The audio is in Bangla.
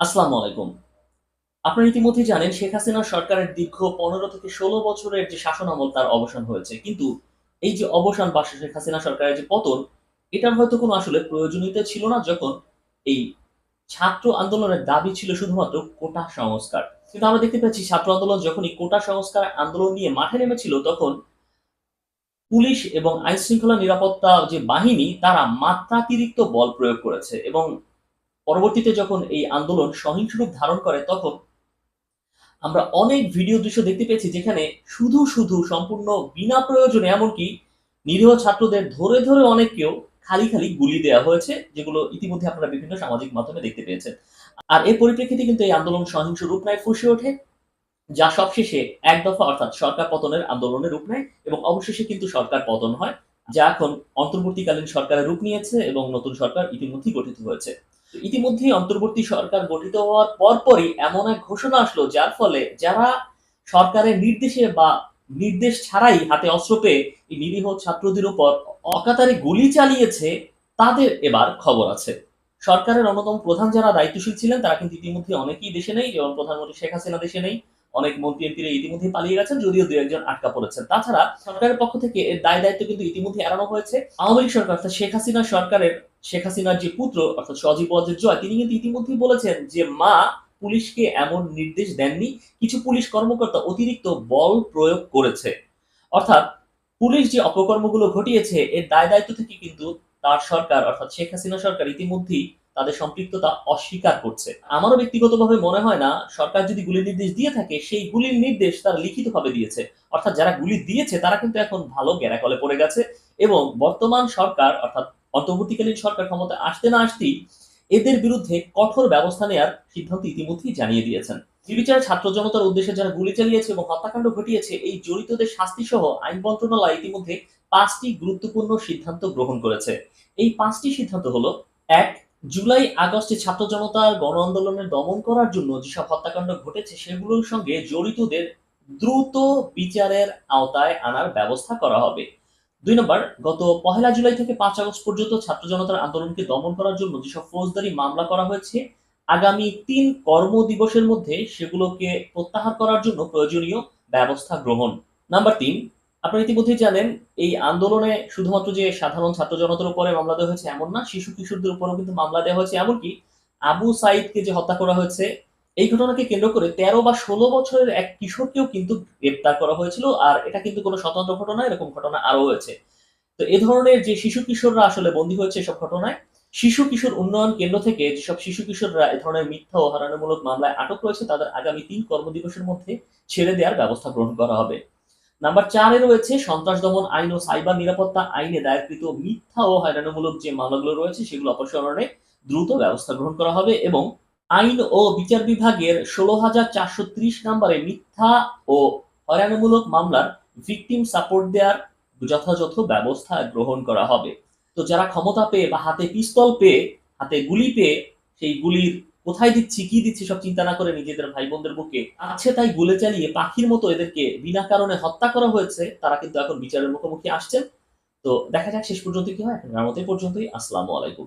আসসালামু আলাইকুম। আপনারা ইতিমধ্যে জানেন, শেখ হাসিনার সরকারের দীর্ঘ পনেরো থেকে ষোলো বছরের যে শাসন আমল তার অবসান হয়েছে। কিন্তু এই যে অবসান বা শেখ হাসিনা সরকারের যে পতন, এটার হয়তো কোনো আসলে প্রয়োজনীয়তা ছিল না যখন এই ছাত্র আন্দোলনের দাবি ছিল শুধুমাত্র কোটা সংস্কার। কিন্তু আমরা দেখতে পাচ্ছি, ছাত্র আন্দোলন যখন এই কোটা সংস্কার আন্দোলন নিয়ে মাঠে নেমেছিল, তখন পুলিশ এবং আইন শৃঙ্খলা নিরাপত্তা যে বাহিনী, তারা মাত্রাতিরিক্ত বল প্রয়োগ করেছে এবং পরবর্তীতে যখন এই আন্দোলন সহিংস রূপ ধারণ করে, তখন আমরা অনেক ভিডিও দৃশ্য দেখতে পেয়েছি যেখানে শুধু শুধু সম্পূর্ণ বিনা প্রয়োজনে, এমনকি নিরীহ ছাত্রদের ধরে ধরে অনেককেও খালি খালি গুলি দেওয়া হয়েছে, যেগুলো ইতিমধ্যে আপনারা বিভিন্ন সামাজিক মাধ্যমে দেখতে পেয়েছেন। আর এর পরিপ্রেক্ষিতে কিন্তু এই আন্দোলন সহিংস রূপ নেয়, ফুসে ওঠে, যা সবশেষে এক দফা অর্থাৎ সরকার পতনের আন্দোলনের রূপ নেয় এবং অবশেষে কিন্তু সরকার পতন হয়, যা এখন অন্তর্বর্তীকালীন সরকারের রূপ নিয়েছে এবং নতুন সরকার ইতিমধ্যেই গঠিত হয়েছে। ইতিমধ্যেই অন্তর্বর্তী সরকার গঠিত হওয়ার পরপরই এমন এক ঘোষণা আসলো, যার ফলে যারা সরকারের নির্দেশে বা নির্দেশ ছাড়াই হাতে অস্ত্র পেয়ে এই নিরীহ ছাত্রদের উপর অকাতারে গুলি চালিয়েছে, তাদের এবার খবর আছে। সরকারের অন্যতম প্রধান যারা দায়িত্বশীল ছিলেন, তারা কিন্তু ইতিমধ্যে অনেকেই দেশে নেই যেমন প্রধানমন্ত্রী শেখ হাসিনা দেশে নেই। অনেক মন্ত্রী এমপিরা ইতিমধ্যে পালিয়ে গেছেন, যদিও দু একজন আটকা পড়েছেন। তাছাড়া সরকারের পক্ষ থেকে এর দায় দায়িত্ব কিন্তু ইতিমধ্যে এড়ানো হয়েছে। আওয়ামী লীগ সরকার শেখ হাসিনা সরকারের শেখ হাসিনার যে পুত্র, অর্থাৎ সজীব ওয়াজেদ জয় তিনি কিন্তু ইতিমধ্যেই বলেছেন যে, মা, পুলিশকে এমন নির্দেশ দেননি, কিছু পুলিশ কর্মকর্তা অতিরিক্ত বল প্রয়োগ করেছে। অর্থাৎ পুলিশ যে অপকর্মগুলো ঘটিয়েছে, এর দায় দায়িত্ব থেকে কিন্তু তার সরকার, অর্থাৎ শেখ হাসিনা সরকার ইতিমধ্যেই তাদের সম্পৃক্ততা অস্বীকার করছে। আমারও ব্যক্তিগতভাবে মনে হয় না, সরকার যদি গুলির নির্দেশ দিয়ে থাকে, সেই গুলির নির্দেশ তারা লিখিতভাবে দিয়েছে। অর্থাৎ যারা গুলি দিয়েছে, তারা কিন্তু এখন ভালো গেরাকলে পড়ে গেছে এবং বর্তমান সরকার, অর্থাৎ অন্তর্বর্তীকালীন সরকার ক্ষমতায় আসতে না আসতেই এদের বিরুদ্ধে কঠোর ব্যবস্থা নেওয়ার সিদ্ধান্ত ইতিমধ্যেই জানিয়ে দিয়েছেন। নির্বিচার ছাত্র জনতার উদ্দেশ্যে যারা গুলি চালিয়েছে এবং হত্যাকাণ্ড ঘটিয়েছে, এই জড়িতদের শাস্তি সহ আইন মন্ত্রণালয় ইতিমধ্যে পাঁচটি গুরুত্বপূর্ণ সিদ্ধান্ত গ্রহণ করেছে। এই পাঁচটি সিদ্ধান্ত হলো, এক, জুলাই আগস্টে ছাত্র জনতার গণ আন্দোলনের দমন করার জন্য যেসব হত্যাকাণ্ড ঘটেছে, সেগুলোর সঙ্গে জড়িতদের দ্রুত বিচারের আওতায় আনার ব্যবস্থা করা হবে। দুই নম্বর, গত পহেলা জুলাই থেকে পাঁচ আগস্ট পর্যন্ত ছাত্র জনতার আন্দোলনকে দমন করার জন্য যেসব ফৌজদারি মামলা করা হয়েছে, আগামী তিন কর্ম দিবসের মধ্যে সেগুলোকে প্রত্যাহার করার জন্য প্রয়োজনীয় ব্যবস্থা গ্রহণ। নাম্বার তিন, আপনারা ইতিমধ্যেই জানেন, এই আন্দোলনে শুধুমাত্র যে সাধারণ ছাত্র জনতার উপরে মামলা দেওয়া হয়েছে এমন না শিশু কিশোরদের উপরেও কিন্তু মামলা দেওয়া হয়েছে। এমনকি আবু সাইদকে যে হত্যা করা হয়েছে এই ঘটনাকে কেন্দ্র করে তেরো বা ষোলো বছরের এক কিশোরকেও কিন্তু গ্রেপ্তার করা হয়েছিল, আর এটা কিন্তু কোনো স্বতন্ত্র ঘটনা, এরকম ঘটনা আরও হয়েছে। তো এ ধরনের যে শিশু কিশোররা আসলে বন্দী হয়েছে এসব ঘটনায়, শিশু কিশোর উন্নয়ন কেন্দ্র থেকে যেসব শিশু কিশোররা এ ধরনের মিথ্যা ও হরানোমূলক মামলায় আটক রয়েছে, তাদের আগামী তিন কর্মদিবসের মধ্যে ছেড়ে দেওয়ার ব্যবস্থা গ্রহণ করা হবে। নাম্বার চারে রয়েছে, সন্ত্রাস দমন আইন ও সাইবার নিরাপত্তা আইনে দায়েরকৃত মিথ্যা ও হয়রানিমূলক যে মামলাগুলো রয়েছে, সেগুলো অপসারণে দ্রুত ব্যবস্থা গ্রহণ করা হবে এবং আইন ও বিচার বিভাগের ষোলো হাজার চারশো ত্রিশ নম্বরে মিথ্যা ও হয়রানিমূলক মামলার ভিকটিম সাপোর্ট দেওয়ার যথাযথ ব্যবস্থা গ্রহণ করা হবে। তো যারা ক্ষমতা পেয়ে বা হাতে পিস্তল পেয়ে, হাতে গুলি পেয়ে সেই গুলির কোথায় দিচ্ছি, কি দিচ্ছি সব চিন্তা না করে নিজেদের ভাই বোনদের বুকে আছে তাই গুলে চালিয়ে পাখির মতো এদেরকে বিনা কারণে হত্যা করা হয়েছে, তারা কিন্তু এখন বিচারের মুখোমুখি আসছেন। তো দেখা যাক শেষ পর্যন্ত কি হয়। এখন পর্যন্তই। আসসালামু আলাইকুম।